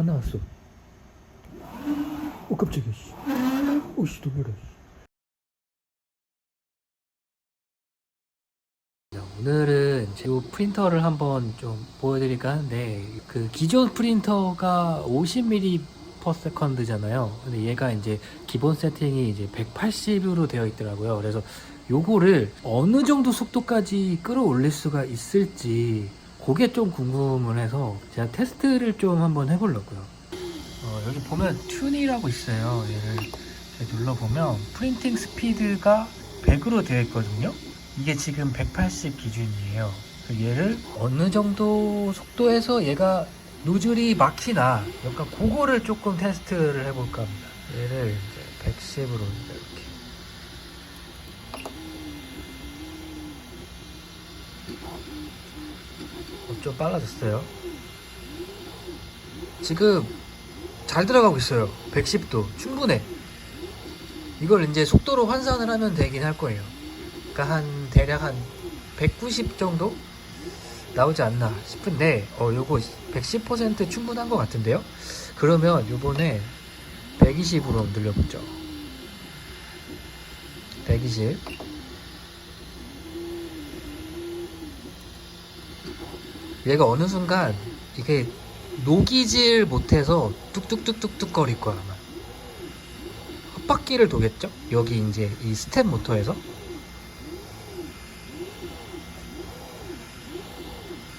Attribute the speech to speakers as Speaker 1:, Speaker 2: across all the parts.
Speaker 1: 다 나왔어. 어 깜짝이야. 씨. 놀래라. 씨. 오늘은 이 프린터를 한번 좀 보여드릴까 하는데 그 기존 프린터가 50mm per second잖아요. 근데 얘가 이제 기본 세팅이 이제 180으로 되어 있더라고요. 그래서 요거를 어느 정도 속도까지 끌어올릴 수가 있을지 그게 좀 궁금을 해서 제가 테스트를 좀 한번 해보려고요. 어, 여기 보면 튠이라고 있어요. 얘를 눌러보면 프린팅 스피드가 100으로 되어 있거든요. 이게 지금 180 기준이에요. 얘를 어느 정도 속도에서 얘가 노즐이 막히나 약간 그거를 조금 테스트를 해볼까 합니다. 얘를 이제 110으로 이렇게 좀 빨라졌어요. 지금 잘 들어가고 있어요. 110도 충분해. 이걸 이제 속도로 환산을 하면 되긴 할 거예요. 그러니까 한 대략 한 190 정도 나오지 않나 싶은데 어 요거 110% 충분한 것 같은데요. 그러면 요번에 120으로 늘려보죠. 120. 얘가 어느 순간 이게 녹이질 못해서 뚝뚝뚝뚝뚝 거릴 거야 아마. 헛바퀴를 도겠죠? 여기 이제 이 스텝 모터에서.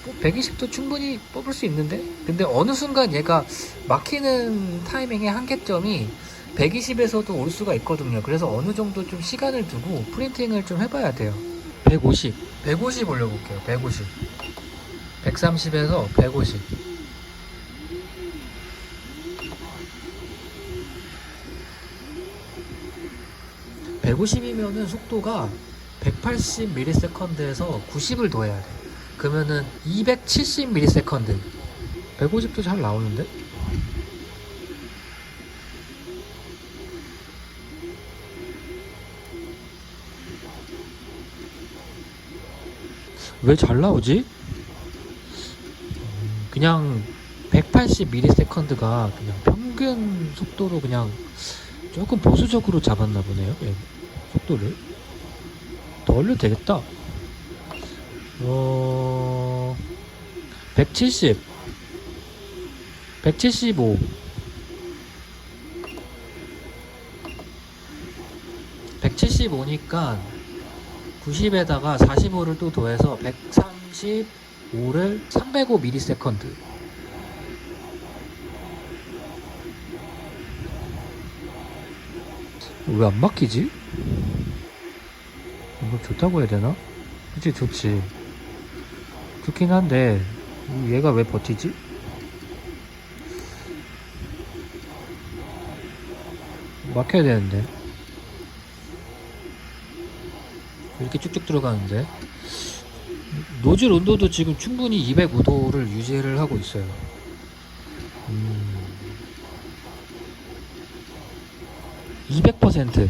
Speaker 1: 뭐 120도 충분히 뽑을 수 있는데? 근데 어느 순간 얘가 막히는 타이밍의 한계점이 120에서도 올 수가 있거든요. 그래서 어느 정도 좀 시간을 두고 프린팅을 좀 해봐야 돼요. 150 150 올려볼게요 150 130에서 150 150이면은 속도가 180ms에서 90을 더해야 돼. 그러면은 270ms. 150도 잘 나오는데? 왜 잘 나오지? 음, 그냥 180ms가 그냥 평균 속도로 그냥 조금 보수적으로 잡았나 보네요. 예, 속도를. 더 올려도 되겠다. 어, 170, 175, 175니까 90에다가 45를 또 더해서 135를 305ms. 왜 안 막히지? 이거 좋다고 해야 되나? 그치 좋지 좋긴 한데 얘가 왜 버티지? 막혀야 되는데 이렇게 쭉쭉 들어가는데 노즐 온도도 지금 충분히 205도를 유지를 하고 있어요 음. 200%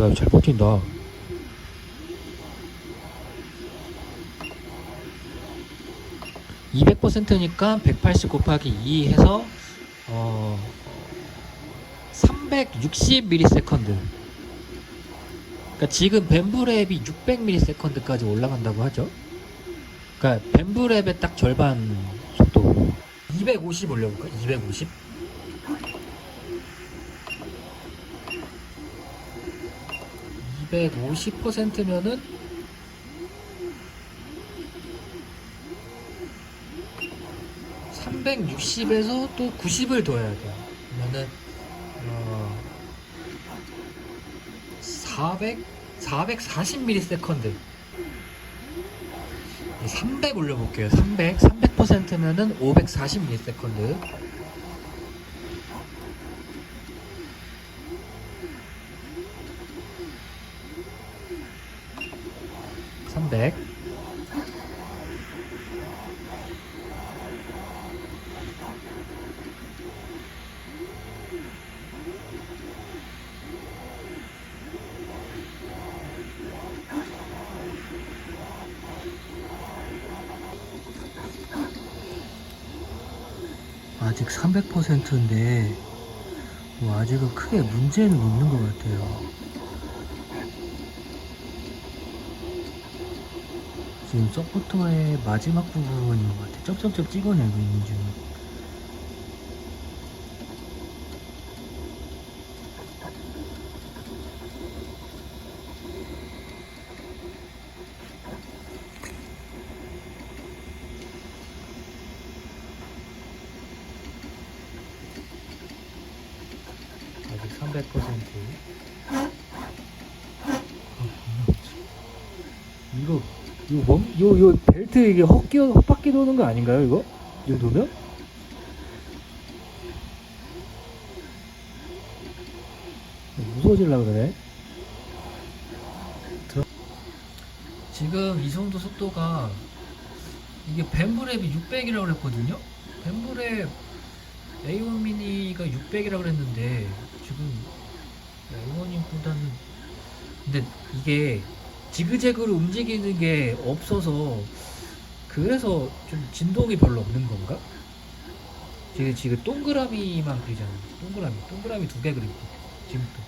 Speaker 1: 야, 잘 버틴다. (200%니까) (180) 곱하기 (2) 해서 어 (360ms) 그러니까 지금 벤브랩이 (600ms)까지 올라간다고 하죠? 그러니까 벤브랩의 딱 절반 속도. (250) 올려볼까? (250) 250%면은 (360에서) 또 (90을) 더해야 돼요. 그러면은 어... 400 440ms 300 올려볼게요. 300 300%면은 540ms 300 아, 아직 300%인데 뭐 아직은 크게 문제는 없는 것 같아요. 지금 서포터의 마지막 부분인 것 같아. 쩍쩍쩍 찍어내고 있는 중. 아직 300%. 이거 이거 뭐, 요, 요 벨트 이게 헛끼 헛바퀴 도는 거 아닌가요 이거? 이 정도면? 무서워질라 그러네. 지금 이 정도 속도가 이게 벤브랩이 600이라고 그랬거든요. 벤브랩 A1 미니가 600이라고 그랬는데 지금 A1보다는 근데 이게 지그재그로 움직이는 게 없어서 그래서 좀 진동이 별로 없는 건가? 지금 지금 동그라미만 그리잖아요. 동그라미, 동그라미 두 개 그리고 지금도.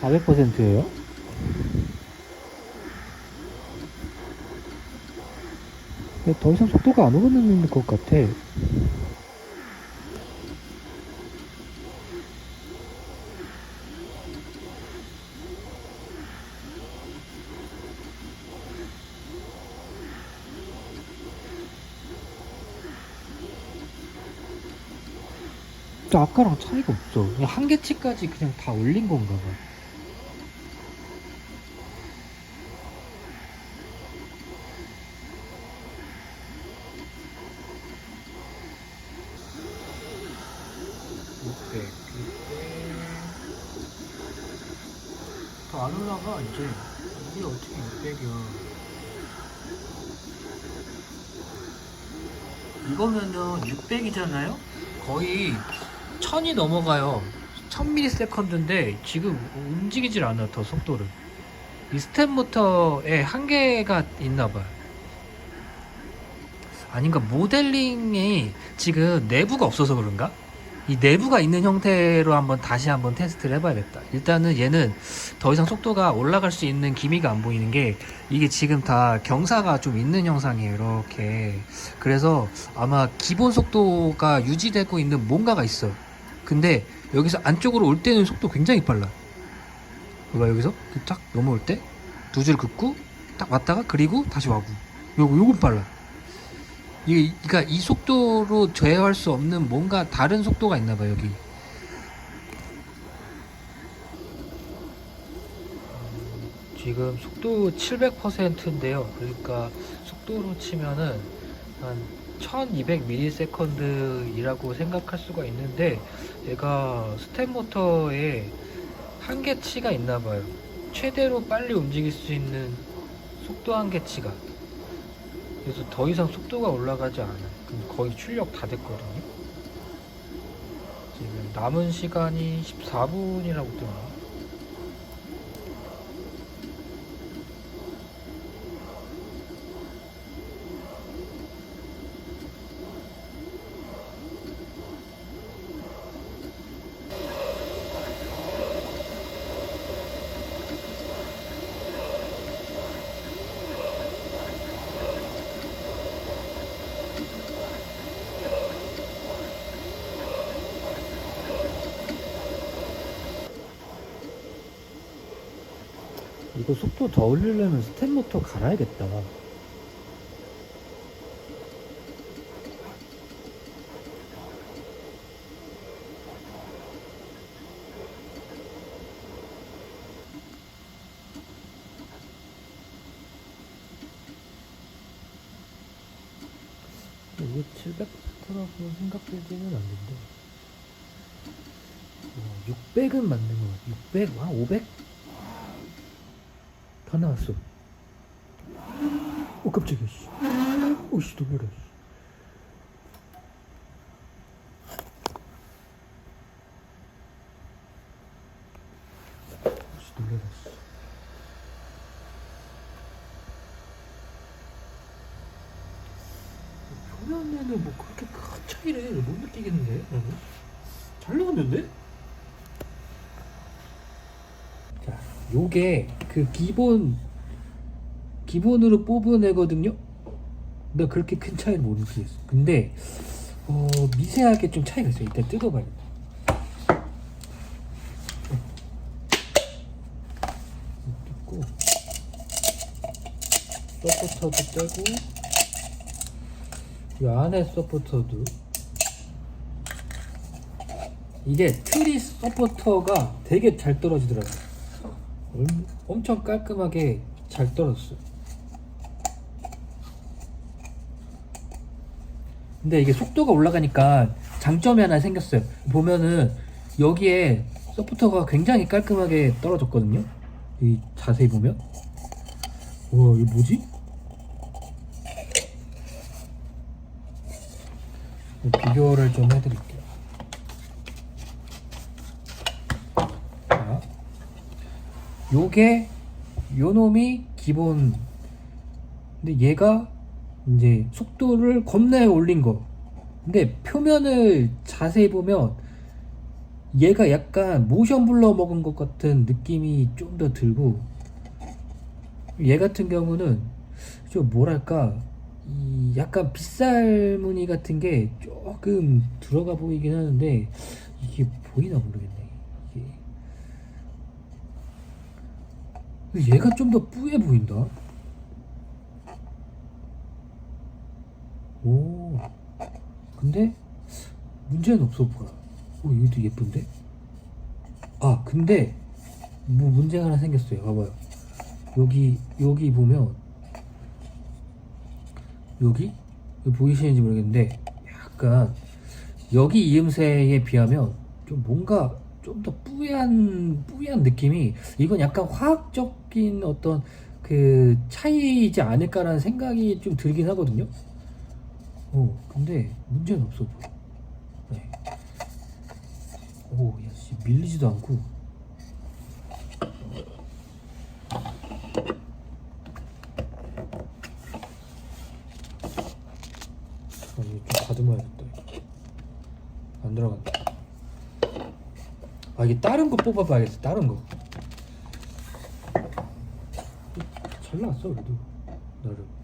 Speaker 1: (400%예요) 근데 더 이상 속도가 안 오르는 것 같아. 저 아까랑 차이가 없어. 그냥 한계치까지 그냥 다 올린 건가 봐. 육백, 더안 올라가 이제 이게 어떻게 600이야? 이거면은 600이잖아요? 거의 1000이 넘어가요. 1000ms인데 지금 움직이질 않아 더 속도를. 이 스텝 모터에 한계가 있나 봐요. 아닌가? 모델링이 지금 내부가 없어서 그런가? 이 내부가 있는 형태로 한번 다시 한번 테스트를 해봐야겠다. 일단은 얘는 더 이상 속도가 올라갈 수 있는 기미가 안 보이는 게 이게 지금 다 경사가 좀 있는 형상이에요. 이렇게. 그래서 아마 기본 속도가 유지되고 있는 뭔가가 있어. 근데 여기서 안쪽으로 올 때는 속도 굉장히 빨라. 봐봐 여기서 딱 넘어올 때 두 줄 긋고 딱 왔다가 그리고 다시 와고. 요거 요건 빨라. 이게 그러니까 이 속도로 제어할 수 없는 뭔가 다른 속도가 있나 봐요 여기. 지금 속도 700%인데요. 그러니까 속도로 치면은 한 1200ms이라고 생각할 수가 있는데 얘가 스텝 모터에 한계치가 있나 봐요. 최대로 빨리 움직일 수 있는 속도 한계치가. 그래서 더 이상 속도가 올라가지 않아요. 그럼 거의 출력 다 됐거든요. 지금 남은 시간이 14분이라고 뜨나? 이거 속도 더 올리려면 스텝 모터 갈아야겠다. 이게 700%라고 생각되지는 않는데 어, 600은 맞는 것 같아 600? 한 500? 다 나왔어. 어, 깜짝이야, 씨. 어, 씨, 놀래라, 씨. 어, 씨, 놀래라, 씨. 표면에는 뭐 그렇게 큰 차이를 못 느끼겠는데? 잘 나왔는데? 요게 그 기본 기본으로 뽑은 애거든요. 근데 그렇게 큰 차이를 못 느끼겠어. 근데 어, 미세하게 좀 차이가 있어요. 일단 뜯어봐야겠다. 뜯고 서포터도 떼고 이 안에 서포터도 이게 트리 서포터가 되게 잘 떨어지더라고요. 얼- 엄청 깔끔하게 잘 떨어졌어요. 근데 이게 속도가 올라가니까 장점이 하나 생겼어요. 보면은 여기에 서포터가 굉장히 깔끔하게 떨어졌거든요. 이 자세히 보면. 와, 이게 뭐지? 비교를 좀 해드릴게요. 자, 요게 요 놈이 기본. 근데 얘가 이제 속도를 겁나 올린 거. 근데 표면을 자세히 보면 얘가 약간 모션 블러 먹은 것 같은 느낌이 좀 더 들고 얘 같은 경우는 좀 뭐랄까 이 약간 빗살 무늬 같은 게 조금 들어가 보이긴 하는데 이게 보이나 모르겠네 이게 근데 얘가 좀 더 뿌해 보인다. 오. 근데 문제는 없어 보여. 오 이것도 예쁜데? 아 근데 뭐 문제가 하나 생겼어요. 봐봐요. 여기 여기 보면 여기? 보이시는지 모르겠는데 약간 여기 이음새에 비하면 좀 뭔가 좀 더 뿌연 뿌연 느낌이 이건 약간 화학적인 어떤 그 차이이지 않을까라는 생각이 좀 들긴 하거든요. 어 근데 문제는 없어 보여. 네. 오, 야, 씨, 밀리지도 않고. 아, 이거 좀 다듬어야겠다. 안 들어간다. 다른 거 뽑아봐야겠어, 다른 거. 잘 나왔어, 그래도.